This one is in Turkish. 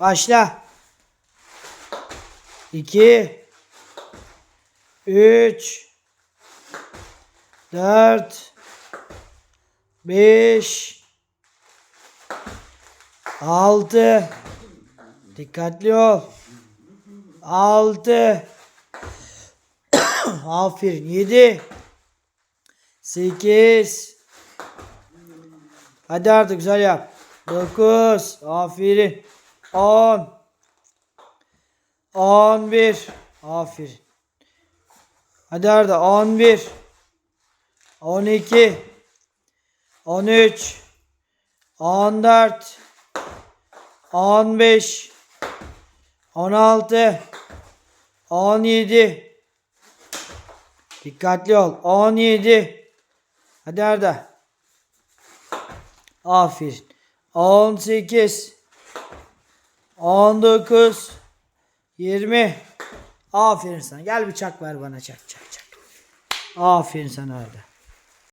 Başla. 2 3 4 5 6 Dikkatli ol. 6 Aferin. 7 8 Hadi artık güzel yap. 9 Aferin. 10 11 Aferin. Hadi Arda 11 12 13 14 15 16 17 Dikkatli ol. 17 Hadi Arda. Aferin. 18 19 20 Aferin sana. Gel bıçak ver bana çak çak çak. Aferin sana Arda.